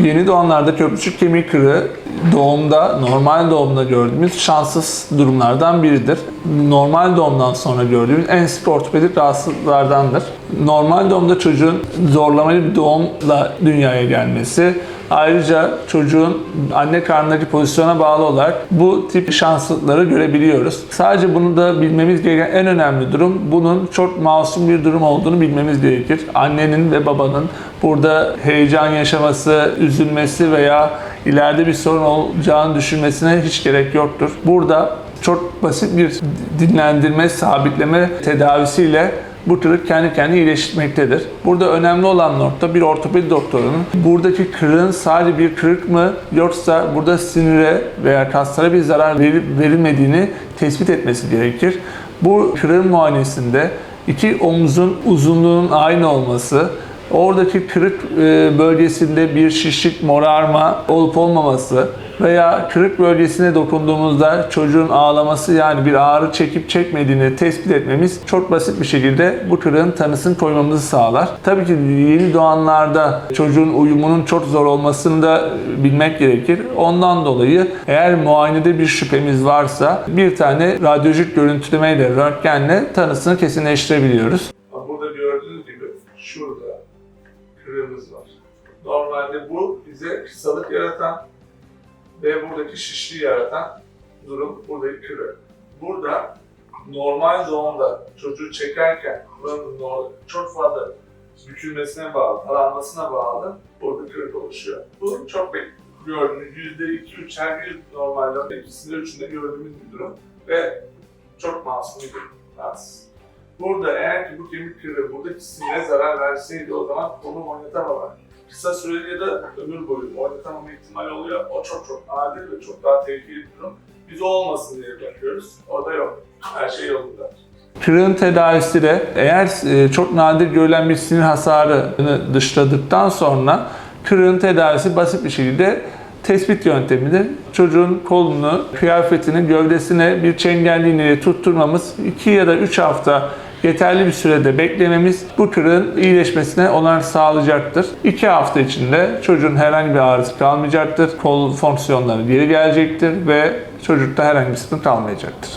Yeni doğanlarda köprücük kemiği kırığı doğumda, normal doğumda gördüğümüz şanssız durumlardan biridir. Normal doğumdan sonra gördüğümüz en sık ortopedik rahatsızlıklardandır. Normal doğumda çocuğun zorlamalı bir doğumla dünyaya gelmesi, ayrıca çocuğun anne karnındaki pozisyona bağlı olarak bu tip şanssızlıkları görebiliyoruz. Sadece bunu da bilmemiz gereken en önemli durum bunun çok masum bir durum olduğunu bilmemiz gerekir. Annenin ve babanın burada heyecan yaşaması, üzülmesi veya ileride bir sorun olacağını düşünmesine hiç gerek yoktur. Burada çok basit bir dinlendirme, sabitleme tedavisiyle bu kırık kendi kendine iyileşmektedir. Burada önemli olan nokta bir ortopedi doktorunun buradaki kırığın sadece bir kırık mı yoksa burada sinire veya kaslara bir zarar verip verilmediğini tespit etmesi gerekir. Bu kırığın muayenesinde iki omuzun uzunluğunun aynı olması, oradaki kırık e, bölgesinde bir şişlik, morarma olup olmaması veya kırık bölgesine dokunduğumuzda çocuğun ağlaması yani bir ağrı çekip çekmediğini tespit etmemiz çok basit bir şekilde bu kırığın tanısını koymamızı sağlar. Tabii ki yeni doğanlarda çocuğun uyumunun çok zor olmasını da bilmek gerekir. Ondan dolayı eğer muayenede bir şüphemiz varsa bir tane radyolojik görüntülemeyle, röntgenle tanısını kesinleştirebiliyoruz. Burada gördüğünüz gibi şurada kırığımız var. Normalde bu bize kısalık yaratan ve buradaki şişliği yaratan durum buradaki kırık. Burada normal doğumda çocuğu çekerken buranın çok fazla bükülmesine bağlı, taranmasına bağlı burada kırık oluşuyor. Bu çok gördüğünüz yüzde iki üç her yüz normalde ikisinde üçünde gördüğümüz bir durum ve çok masum bir durum. Burada eğer ki bu kemik kırığı buradaki sinire zarar verseydi o zaman konu oynatamama. Kısa süreli ya da ömür boyu oynatamama ihtimali oluyor. O çok çok nadir ve çok daha tehlikeli bir durum. Biz o olmasın diye bakıyoruz. Orada yok. Her şey yolunda. Kırığın tedavisi de eğer e, çok nadir görülen bir sinir hasarını dışladıktan sonra kırığın tedavisi basit bir şekilde tespit yöntemidir. Çocuğun kolunu, kıyafetini, gövdesine bir çengelli tutturmamız 2 ya da 3 hafta yeterli bir sürede beklememiz bu kırığın iyileşmesine olanak sağlayacaktır. 2 hafta içinde çocuğun herhangi bir ağrısı kalmayacaktır. Kol fonksiyonları geri gelecektir ve çocukta herhangi bir sıkıntı kalmayacaktır.